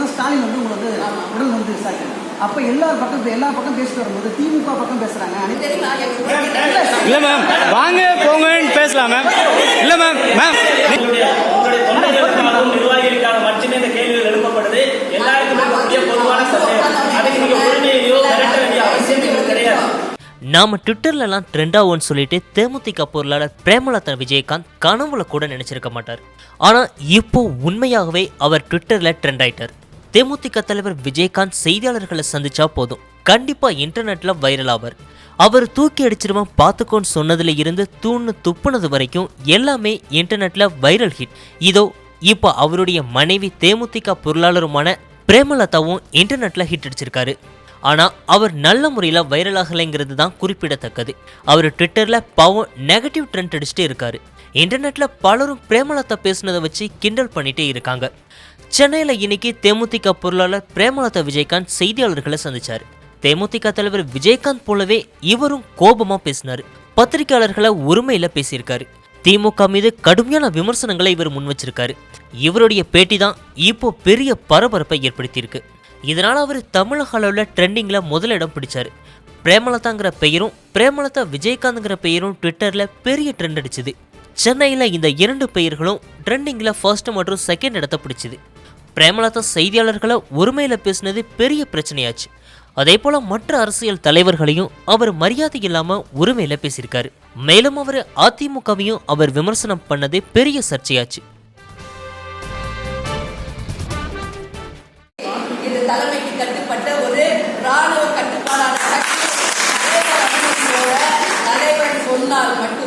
தான் ஸ்டாலின் வந்து உங்களை வந்து உடல் வந்து விசாரிக்கிறாங்க அப்ப எல்லா பக்கம் எல்லா பக்கம் பேசிட்டு வரும்போது திமுக பக்கம் பேசுறாங்க. இல்ல மேம் வாங்க போங்கன்னு பேசலாம் மேம் இல்ல மேம் மேம் உங்களுடைய உங்களுடைய தொண்டர்களுக்காகவும் நிர்வாகிகளுக்காக மட்டுமே இந்த கேள்விகள் எழுப்பப்படுது. எல்லாருக்குமே கூடிய பொதுவான சந்தேகம். அதுக்கு நீங்க உரிமையையோ மிரட்ட வேண்டிய அவசியம் எங்களுக்கு கிடையாது. நாம ட்விட்டர்லலாம் ட்ரெண்ட் ஆகும்னு சொல்லிட்டு தேமுதிக பொருளாளர் பிரேமலதா விஜயகாந்த் கனவுல கூட நினைச்சிருக்க மாட்டார். ஆனா இப்போ உண்மையாகவே அவர் ட்விட்டர்ல ட்ரெண்ட் ஆயிட்டார். தேமுதிக தலைவர் விஜயகாந்த் செய்தியாளர்களை சந்திச்சா போதும். கண்டிப்பா இன்டர்நெட்ல வைரல் ஆவார். அவர் தூக்கி அடிச்சிருவான் பார்த்துக்கோன்னு சொன்னதுல இருந்து தூண்ணு துப்புனது வரைக்கும் எல்லாமே இன்டர்நெட்ல வைரல் ஹிட் இதோ இப்போ அவருடைய மனைவி தேமுதிக பொருளாளருமான பிரேமலதாவும் இன்டர்நெட்ல ஹிட் அடிச்சிருக்காரு. ஆனா அவர் நல்ல முறையில் வைரல் ஆகலைங்கிறது தான் குறிப்பிடத்தக்கது. அவர் ட்விட்டர்ல பாவம் நெகட்டிவ் ட்ரெண்ட் அடிச்சுட்டே இருக்காரு. இன்டர்நெட்ல பலரும் பிரேமலதா பேசுனதை வச்சு கிண்டல் பண்ணிட்டே இருக்காங்க. சென்னையில் இன்னைக்கு தேமுதிக பொருளாளர் பிரேமலதா விஜயகாந்த் செய்தியாளர்களை சந்திச்சார். தேமுதிக தலைவர் விஜயகாந்த் போலவே இவரும் கோபமா பேசினார். பத்திரிகையாளர்களை உரிமையில பேசியிருக்காரு. திமுக மீது கடுமையான விமர்சனங்களை இவர் முன் வச்சிருக்காரு. இவருடைய பேட்டி தான் இப்போ பெரிய பரபரப்பை ஏற்படுத்தியிருக்கு. இதனால் அவர் தமிழக அளவில் ட்ரெண்டிங்கில் முதலிடம் பிடிச்சார். பிரேமலதாங்கிற பெயரும் பிரேமலதா விஜயகாந்த்ங்கிற பெயரும் ட்விட்டரில் பெரிய ட்ரெண்ட் அடிச்சுது. சென்னையில் இந்த இரண்டு பெயர்களும் ட்ரெண்டிங்கில் ஃபர்ஸ்ட் மற்றும் செகண்ட் இடத்தை பிடிச்சிது. பிரேமலதா செய்தியாளர்களை ஒருமையில் பேசினது பெரிய பிரச்சனையாச்சு. அதே போல மற்ற அரசியல் தலைவர்களையும் அவர் மரியாதை இல்லாம உரிமையில பேசியிருக்காரு. மேலும் அவர் அதிமுகவையும் அவர் விமர்சனம் பண்ணது பெரிய சர்ச்சையாச்சு. சொன்னால் மட்டும்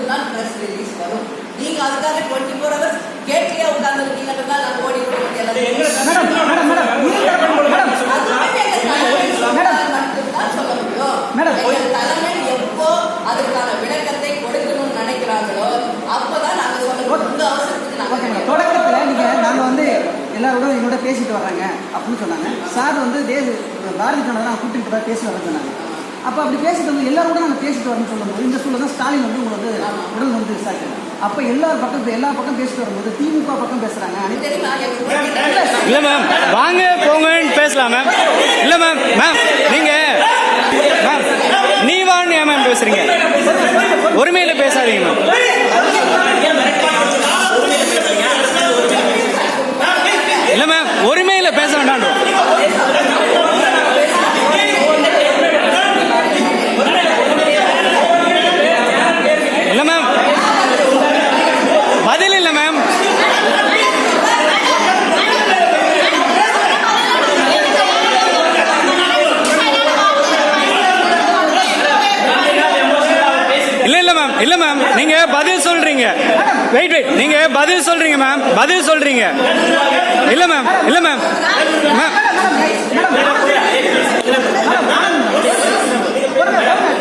எங்களோட பேசிட்டு வர்றாங்க அப்படின்னு சொன்னாங்க. சார் வந்து தே பாரதிய ஜனதா நாங்கள் கூட்டிட்டு போய் பேசி வர சொன்னாங்க. அப்போ அப்படி பேசிட்டு வந்து எல்லாரோட நாங்கள் பேசிட்டு வரணும்னு சொல்லும்போது இந்த சூழல் தான் ஸ்டாலின் வந்து உங்களை வந்து உடல் வந்து விசாரிக்கிறாங்க அப்போ எல்லா பக்கம் எல்லா பக்கம் பேசிட்டு வரும்போது திமுக பக்கம் பேசுறாங்க. இல்ல மேம் வாங்க போங்கன்னு பேசலாம் மேம் இல்ல மேம் மேம் நீங்க மேம் நீ வான்னு ஏன் மேம் பேசுறீங்க? உரிமையில பேசாதீங்க மேம் இல்ல மேம் உரிமையில பேச வேண்டாம் இல்ல மேம் பதில் இல்ல மேம் இல்ல மேம் மேம் நீங்க பதில் சொல்றீங்க. வெயிட் வெயிட் நீங்க பதில் சொல்றீங்க மேம் பதில் சொல்றீங்க. இல்ல மேம் இல்ல மேம் மேம்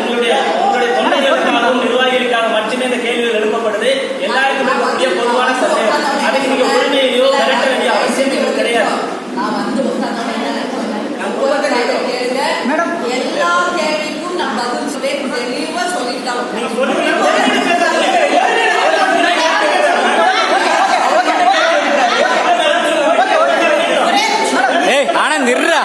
உங்களுடைய உங்களுடைய தொண்டர்களுக்காகவும் நிர்வாகிகளுக்காக மட்டுமே இந்த கேள்விகள் எழுப்பப்படுது எல்லாருக்குமே கூடிய பொதுவான சந்தேகம் அதுக்கு நீங்க உரிமையையோ மிரட்ட வேண்டிய அவசியம் எங்களுக்கு கிடையாது நான் வந்து உட்கார்ந்தோன்னே என்ன நினைச்சேன்? ஒரு கேள்வி கேளுங்க. மேடம். எல்லா கேள்விக்கும் நான் பதில் சொல்லேன் தெளிவா சொல்லிட்டோம் ஏய் ஆனந்த் இருடா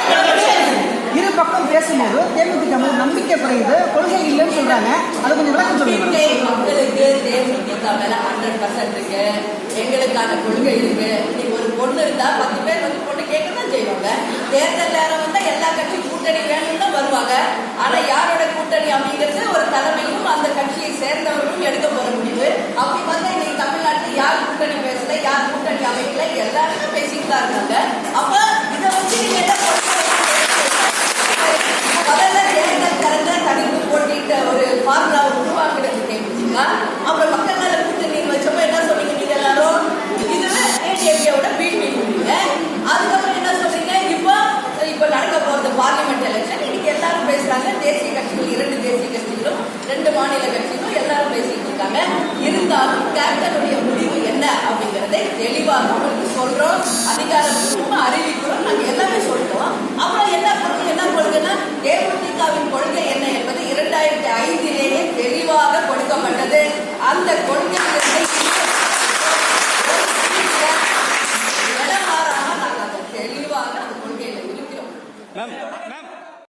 இரு பக்கம் பேசும்போது தேமுதிக மீது நம்பிக்கை குறையுது கொள்கை இல்லைன்னு சொல்றாங்க. அது கொஞ்சம் விளக்கம் சொல்லுங்க. மக்களுக்கு தேமுதிக மேல ஹண்ட்ரட் பர்சன்ட் இருக்கு. எங்களுக்கான கொள்கை இருக்கு. இன்னைக்கு ஒரு பொண்ணு இருந்தா பத்து பேர் வந்து பொண்ணு கேட்க தான் செய்வாங்க. தேர்தல் நேரம் வந்தா எல்லா கட்சியும் கூட்டணி வேணும்னு தான் வருவாங்க. ஆனா யாரோட கூட்டணி அப்படிங்கிறது ஒரு தலைமையும் அந்த கட்சியை சேர்ந்தவர்களும் எடுக்க போற முடிவு. அப்படி பார்த்தா இன்னைக்கு தமிழ்நாட்டுல யார் கூட்டணி பேசல யார் கூட்டணி அமைக்கல எல்லாருமே பேசிட்டு தான் இருக்காங்க அப்ப இதை வச்சு நீங்க என்ன பண்ணணும்? முதல்ல தேர்தல் கலந்த தனித்து போட்டிட்ட ஒரு ஃபார்முலா உருவாக்குறது தேமுதிக அப்புறம் மக்கள் நல கூட்டணி வச்சப்ப என்ன சொன்னீங்க நீங்க எல்லாரும் இதுவே ஏடிஎம்கேவோட பீட் பண்ணீங்க அதுக்கப்புறம் என்ன சொல்றீங்க இப்போ இப்போ நடக்க போறது பார்லிமெண்ட் எலெக்ஷன் இன்னைக்கு எல்லாரும் பேசுறாங்க தேசிய கட்சிகள் இரண்டு தேசிய கட்சிகளும் ரெண்டு மாநில கட்சிகளும் எல்லாரும் பேசிட்டு இருக்காங்க இருந்தாலும் கேப்டனுடைய முடிவு என்ன அப்படிங்கறதை தெளிவாக உங்களுக்கு சொல்றோம். அதிகாரம் அறிவிக்கிறோம்